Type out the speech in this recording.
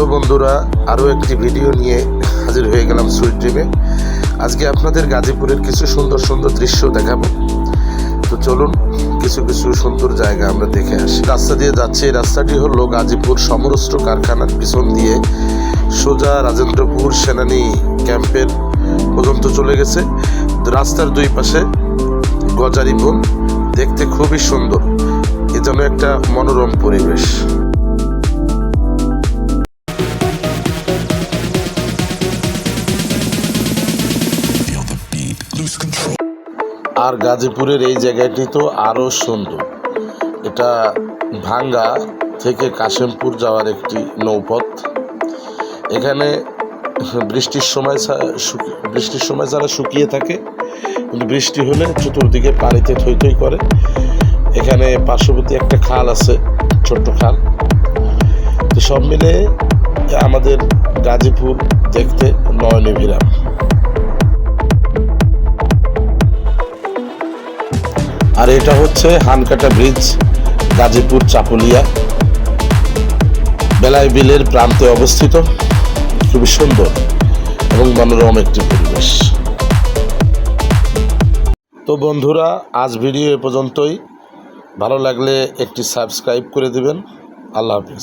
Hello বন্ধুরা, আরও একটি ভিডিও নিয়ে হাজির হয়ে গেলাম সুইট ড্রিমে আজকে আপনাদের গাজীপুরের কিছু সুন্দর সুন্দর দৃশ্য দেখাবো। তো চলুন, কিছু কিছু সুন্দর জায়গা আমরা দেখে আসি। রাস্তা দিয়ে যাচ্ছে এই রাস্তাটি হলো গাজীপুর সমরস্ত্র কারখানার পিছন দিয়ে সোজা রাজেন্দ্রপুর সেনানি ক্যাম্পের পর্যন্ত চলে গেছে। রাস্তার দুই পাশে গজারি বন দেখতে খুবই সুন্দর। এ যেন একটা মনোরম পরিবেশ। আর গাজীপুরের এই জায়গাটি তো আরও সুন্দর। এটা ভাঙ্গা থেকে কাশিমপুর যাওয়ার একটি নৌপথ। এখানে বৃষ্টির সময় ছা- শুকি- বৃষ্টির সময় যারা শুকিয়ে থাকে, কিন্তু বৃষ্টি হলে চতুর্দিকে পানিতে থই থই করে। এখানে পার্শ্ববর্তী একটা খাল আছে, ছোট্ট খাল। তো সব মিলে আমাদের গাজীপুর দেখতে নয়নে এটা হচ্ছে হানকাটা ব্রিজ, গাজীপুর চাপুলিয়া। বেলায় বিলের প্রান্তে অবস্থিত। খুবই সুন্দর এবং মনোরম একটি পরিবেশ। তো বন্ধুরা, আজ ভিডিও এ পর্যন্তই। ভালো লাগলে একটি সাবস্ক্রাইব করে দেবেন। আল্লাহ হাফিজ।